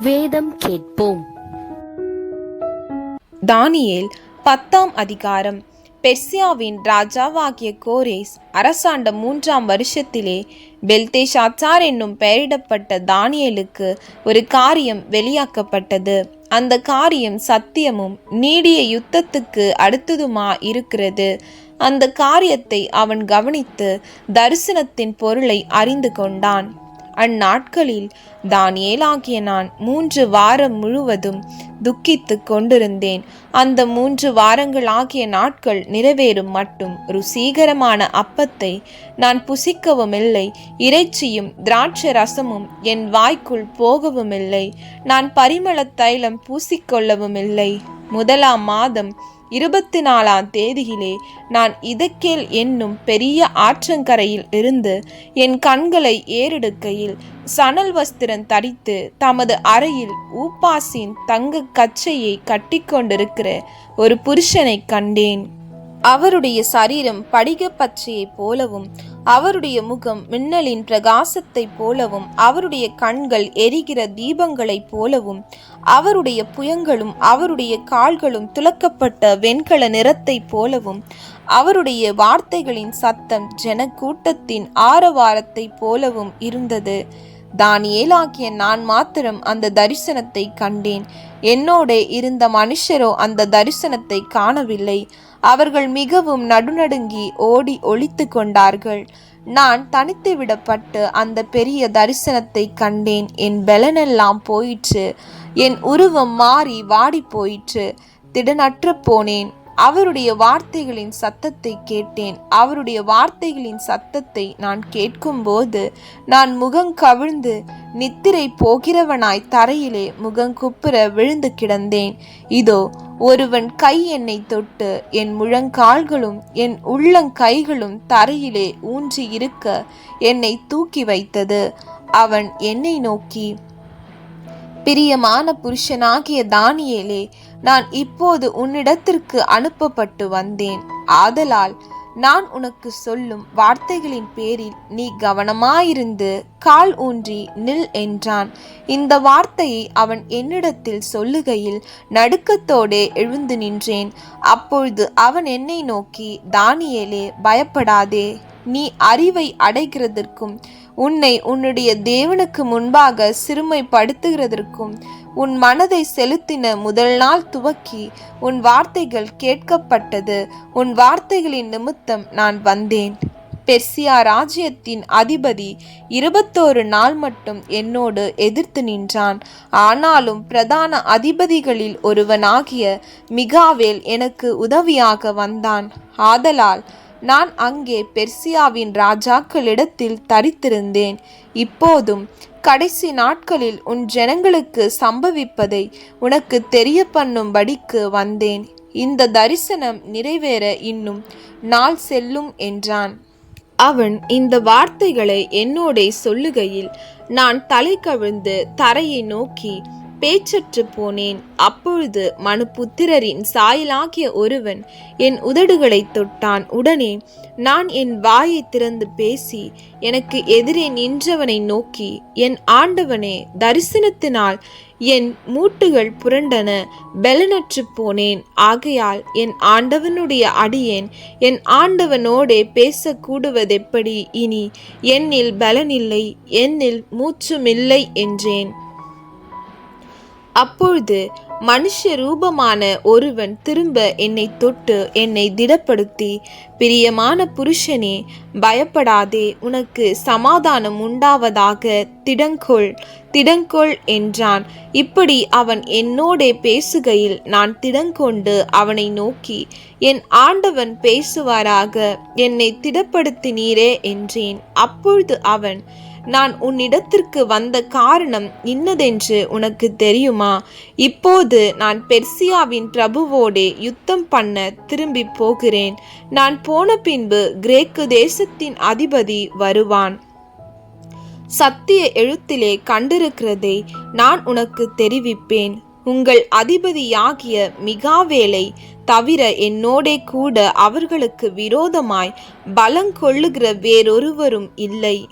வேதம் கேட்போம். தானியேல் பத்தாம் அதிகாரம். பெர்சியாவின் ராஜாவாகிய கோரேஸ் அரசாண்ட மூன்றாம் வருஷத்திலே பெல்தேஷாச்சார் என்னும் பெயரிடப்பட்ட தானியேலுக்கு ஒரு காரியம் வெளியாக்கப்பட்டது. அந்த காரியம் சத்தியமும் நீடிய யுத்தத்துக்கு அடுத்ததுமா இருக்கிறது. அந்த காரியத்தை அவன் கவனித்து தரிசனத்தின் பொருளை அறிந்து கொண்டான். அந்நாட்களில் தானியேலாகிய நான் மூன்று வாரம் முழுவதும் துக்கித்து கொண்டிருந்தேன். அந்த மூன்று வாரங்களாகிய நாட்கள் நிறைவேறும் மட்டும் ருசீகரமான அப்பத்தை நான் புசிக்கவும் இல்லை இறைச்சியும் திராட்சை ரசமும் என் வாய்க்குள் போகவும் இல்லை நான் பரிமள தைலம் பூசிக்கொள்ளவும் இல்லை முதலாம் மாதம் இருபத்தி நாலாம் தேதியிலே நான் இதக்கேல் என்னும் பெரிய ஆற்றங்கரையில் இருந்து என் கண்களை ஏறெடுக்கையில் சணல் வஸ்திரம் தரித்து தமது அறையில் ஊப்பாசின் தங்க கச்சையை கட்டிக்கொண்டிருக்கிற ஒரு புருஷனை கண்டேன். அவருடைய சரீரம் படிக பச்சையைப் போலவும் அவருடைய முகம் மின்னலின் பிரகாசத்தைப் போலவும் அவருடைய கண்கள் எரிகிற தீபங்களைப் போலவும் அவருடைய புயங்களும் அவருடைய கால்களும் துலக்கப்பட்ட வெண்கல நிறத்தைப் போலவும் அவருடைய வார்த்தைகளின் சத்தம் ஜனக்கூட்டத்தின் ஆரவாரத்தைப் போலவும் இருந்தது. தானியேலாகிய நான் மாத்திரம் அந்த தரிசனத்தை கண்டேன். என்னோட இருந்த மனுஷரோ அந்த தரிசனத்தை காணவில்லை. அவர்கள் மிகவும் நடுநடுங்கி ஓடி ஒழித்து கொண்டார்கள். நான் தனித்து விடப்பட்டு அந்த பெரிய தரிசனத்தை கண்டேன். என் பலனெல்லாம் போயிற்று. என் உருவம் மாறி வாடி போயிற்று. திடனற்று போனேன். அவருடைய வார்த்தைகளின் சத்தத்தை கேட்டேன். அவருடைய வார்த்தைகளின் சத்தத்தை நான் கேட்கும்போது நான் முகம் கவிழ்ந்து நித்திரை போகிறவனாய் தரையிலே முகங்குப்புற விழுந்து கிடந்தேன். இதோ ஒருவன் கை என்னை தொட்டு என் முழங்கால்களும் என் உள்ளங்கைகளும் தரையிலே ஊன்றி இருக்க என்னை தூக்கி வைத்தது. அவன் என்னை நோக்கி பிரியமான புருஷனாகிய தானியேலே நான் இப்போது உன்னிடத்திற்கு அனுப்பப்பட்டு வந்தேன். ஆதலால் நான் உனக்கு சொல்லும் வார்த்தைகளின் பேரில் நீ கவனமாயிருந்து கால் ஊன்றி நில் என்றான். இந்த வார்த்தையை அவன் என்னிடத்தில் சொல்லுகையில் நடுக்கத்தோடே எழுந்து நின்றேன். அப்பொழுது அவன் என்னை நோக்கி தானியேலே பயப்படாதே. நீ அறிவை அடைகிறதற்கும் உன்னை உன்னுடைய தேவனுக்கு முன்பாக சிறுமைப்படுத்துகிறதற்கும் உன் மனதை செலுத்தின முதல் நாள் துவக்கி உன் வார்த்தைகள் கேட்கப்பட்டது. உன் வார்த்தைகளின் நிமித்தம் நான் வந்தேன். பெர்சியா ராஜ்யத்தின் அதிபதி இருபத்தோரு நாள் மட்டும் என்னோடு எதிர்த்து நின்றான். ஆனாலும் பிரதான அதிபதிகளில் ஒருவனாகிய மிகாவேல் எனக்கு உதவியாக வந்தான். ஆதலால் நான் அங்கே பெர்சியாவின் ராஜாக்களிடத்தில் தரித்திருந்தேன். இப்போதும் கடைசி நாட்களில் உன் ஜனங்களுக்கு சம்பவிப்பதை உனக்கு தெரிய பண்ணும்படிக்கு வந்தேன். இந்த தரிசனம் நிறைவேற இன்னும் நாள் செல்லும் என்றான். அவன் இந்த வார்த்தைகளை என்னோடே சொல்லுகையில் நான் தலை கவிழ்ந்து தரையை நோக்கி பேச்சற்று போனேன். அப்பொழுது மனுபுத்திரரின் சாயலாகிய ஒருவன் என் உதடுகளை தொட்டான். உடனே நான் என் வாயை திறந்து பேசி எனக்கு எதிரே நின்றவனை நோக்கி என் ஆண்டவனே தரிசனத்தினால் என் மூட்டுகள் புரண்டன பலனற்று போனேன். ஆகையால் என் ஆண்டவனுடைய அடியேன் என் ஆண்டவனோடே பேசக்கூடுவதெப்படி இனி என்னில் பலனில்லை என்னில் மூச்சுமில்லை என்றேன். அப்பொழுது மனுஷ ரூபமான ஒருவன் திரும்ப என்னை தொட்டு என்னை திடப்படுத்தி பிரியமான புருஷனே பயப்படாதே உனக்கு சமாதானம் உண்டாவதாக திடங்கொள் திடங்கொள் என்றான். இப்படி அவன் என்னோடே பேசுகையில் நான் திடங்கொண்டு அவனை நோக்கி என் ஆண்டவன் பேசுவாராக என்னை திடப்படுத்தினீரே என்றேன். அப்பொழுது அவன் நான் உன்னிடத்திற்கு வந்த காரணம் இன்னதென்று உனக்கு தெரியுமா? இப்போது நான் பெர்சியாவின் பிரபுவோடே யுத்தம் பண்ண திரும்பி போகிறேன். நான் போன பின்பு கிரேக்கு தேசத்தின் அதிபதி வருவான். சத்திய எழுத்திலே கண்டிருக்கிறதை நான் உனக்கு தெரிவிப்பேன். உங்கள் அதிபதியாகிய மிகாவேலை தவிர என்னோடே கூட அவர்களுக்கு விரோதமாய் பலங்கொள்ளுகிற வேறொருவரும் இல்லை.